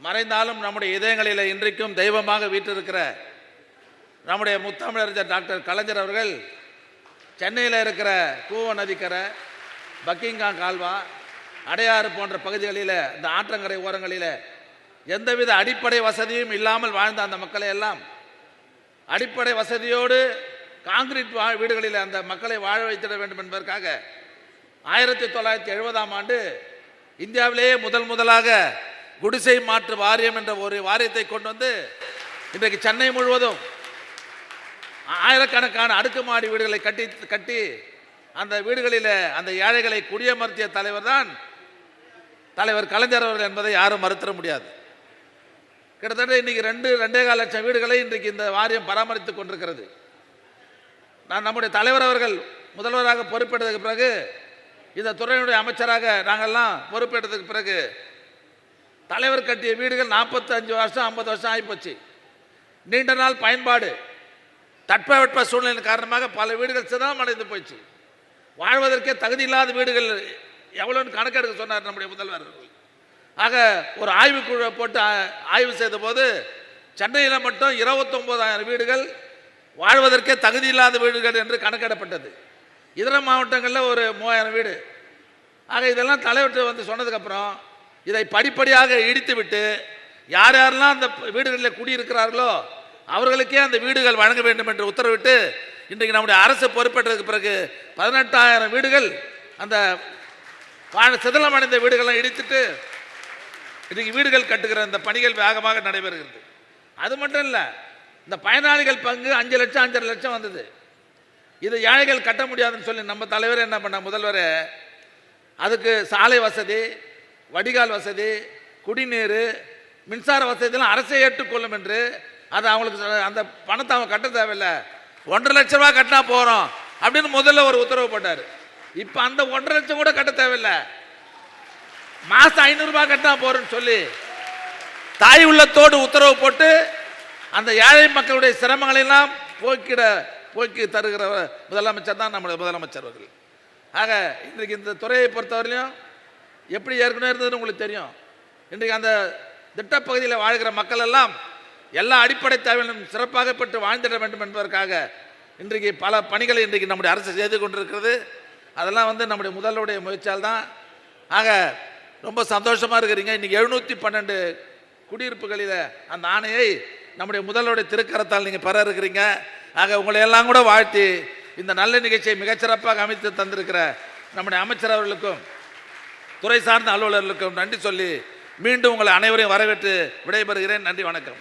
மறைந்தாலும் நம்முடைய இதயங்களில் இன்றைக்கும் தெய்வமாக வீற்றிருக்கிற நம்முடைய முத்தமிழறிஞர் டாக்டர் கலைஞர் அவர்கள் சென்னையில் இருக்கிற கூவ நதிக்கரை பக்கிங்காம் கால்வா அடையாறு போன்ற பகுதிகளில் இந்த ஆற்றங்கரை ஓரங்களில் எந்தவித அடிப்படை வசதியும் இல்லாமல் வாழ்ந்த அந்த மக்களை எல்லாம் அடிப்படை வசதியோடு காங்கிரீட் வீடுகளில் அந்த மக்களை வாழ வைத்திட வேண்டும் என்பதற்காக ஆயிரத்தி தொள்ளாயிரத்தி எழுபதாம் ஆண்டு இந்தியாவிலேயே முதல் முதலாக குடிசை மாற்று வாரியம் என்ற ஒரு வாரியத்தை கொண்டு வந்து இன்றைக்கு சென்னை முழுவதும் ஆயிரக்கணக்கான அடுக்குமாடி வீடுகளை கட்டி கட்டி அந்த வீடுகளில் அந்த ஏழைகளை குடியமர்த்திய தலைவர் தான் தலைவர் கலைஞர் அவர்கள் என்பதை யாரும் மறுத்திட முடியாது. கிட்டத்தட்ட இன்னைக்கு ரெண்டு ரெண்டே கால லட்சம் வீடுகளை இன்றைக்கு இந்த வாரியம் பராமரித்துக் கொண்டிருக்கிறது. நான் நம்முடைய தலைவர் அவர்கள் முதல்வராக பொறுப்பேற்றதுக்கு பிறகு இந்த துறையினுடைய அமைச்சராக நாங்கள்லாம் பொறுப்பேற்றதுக்கு பிறகு தலைவர் கட்டிய வீடுகள் நாற்பத்தஞ்சு வருஷம் ஐம்பது வருஷம் ஆகிப்போச்சு. நீண்ட நாள் பயன்பாடு. தட்பவெட்ப சூழ்நிலை காரணமாக பல வீடுகள் சிதறம் அடைந்து போயிடுச்சு. வாழ்வதற்கே தகுதி இல்லாத வீடுகள் எவ்வளோன்னு கணக்கெடுக்க சொன்னார் நம்முடைய முதல்வர் ஆக ஒரு ஆய்வுக்குழு போட்டு ஆய்வு செய்த போது சென்னையில் மட்டும் இருபத்தொம்போதாயிரம் வீடுகள் வாழ்வதற்கே தகுதி இல்லாத வீடுகள் என்று கணக்கிடப்பட்டது. இதர மாவட்டங்களில் ஒரு மூவாயிரம் வீடு. ஆக இதெல்லாம் தலைவர்கிட்ட வந்து சொன்னதுக்கப்புறம் இதை படிப்படியாக இடித்துவிட்டு யார் யாரெல்லாம் அந்த வீடுகளில் குடியிருக்கிறார்களோ அவர்களுக்கே அந்த வீடுகள் வழங்க வேண்டும் என்று உத்தரவிட்டு இன்றைக்கு நம்முடைய அரசு பொறுப்பேற்றதுக்கு பிறகு பதினெட்டாயிரம் வீடுகள் அந்த சிதலம் அடைந்த வீடுகள்லாம் இடித்துட்டு இன்றைக்கு வீடுகள் கட்டுகிற இந்த பணிகள் வேகமாக நடைபெறுகிறது. அது மட்டும் இல்லை இந்த பயனாளிகள் பங்கு அஞ்சு லட்சம் அஞ்சரை லட்சம் வந்தது. இது ஏழைகள் கட்ட முடியாதுன்னு சொல்லி நம்ம தலைவர் என்ன பண்ண முதல்வர் அதுக்கு சாலை வசதி வடிகால் வசதி குடிநீர் மின்சார வசதியெல்லாம் அரசே ஏற்றுக்கொள்ளும் என்று அது அவங்களுக்கு அந்த பணத்தை அவன் கட்ட தேவையில்லை. ஒன்றரை லட்ச ரூபா கட்டினா போகிறோம் அப்படின்னு முதல்ல ஒரு உத்தரவு போட்டார். இப்போ அந்த ஒன்றரை லட்சம் கூட கட்ட தேவையில்லை. மாதம் ஐநூறுரூபா கட்டினா போகிறேன்னு சொல்லி தாய் உள்ளத்தோடு உத்தரவு போட்டு அந்த ஏழை மக்களுடைய சிரமங்களை எல்லாம் போக்கிட போக்கி தருகிற முதலமைச்சர் தான் நம்முடைய முதலமைச்சர் அவர்கள். ஆக இன்றைக்கு இந்த துறையை பொறுத்தவரையிலும் எப்படி ஏற்கனவே இருந்ததுன்னு உங்களுக்கு தெரியும். இன்றைக்கு அந்த திட்டப்பகுதியில் வாழ்கிற மக்கள் எல்லாம் எல்லா அடிப்படை தேவையிலும் சிறப்பாக பெற்று வாழ்ந்திட வேண்டும் என்பதற்காக இன்றைக்கு பல பணிகளை இன்றைக்கு நம்முடைய அரசு செய்து கொண்டிருக்கிறது. அதெல்லாம் வந்து நம்முடைய முதல்வருடைய முயற்சியால் தான். ஆக ரொம்ப சந்தோஷமாக இருக்கிறீங்க. இன்றைக்கி எழுநூற்றி பன்னெண்டு குடியிருப்புகளில் அந்த ஆணையை நம்முடைய முதல்வருடைய திருக்கரத்தால் நீங்கள் பெற இருக்கிறீங்க. ஆக உங்களை எல்லாம் கூட வாழ்த்தி இந்த நல்ல நிகழ்ச்சியை மிகச்சிறப்பாக அமைத்து தந்திருக்கிற நம்முடைய அமைச்சர் அவர்களுக்கும் துறை சார்ந்த அலுவலர்களுக்கும் நன்றி சொல்லி மீண்டும் உங்களை அனைவரையும் வரவேற்று விடைபெறுகிறேன். நன்றி வணக்கம்.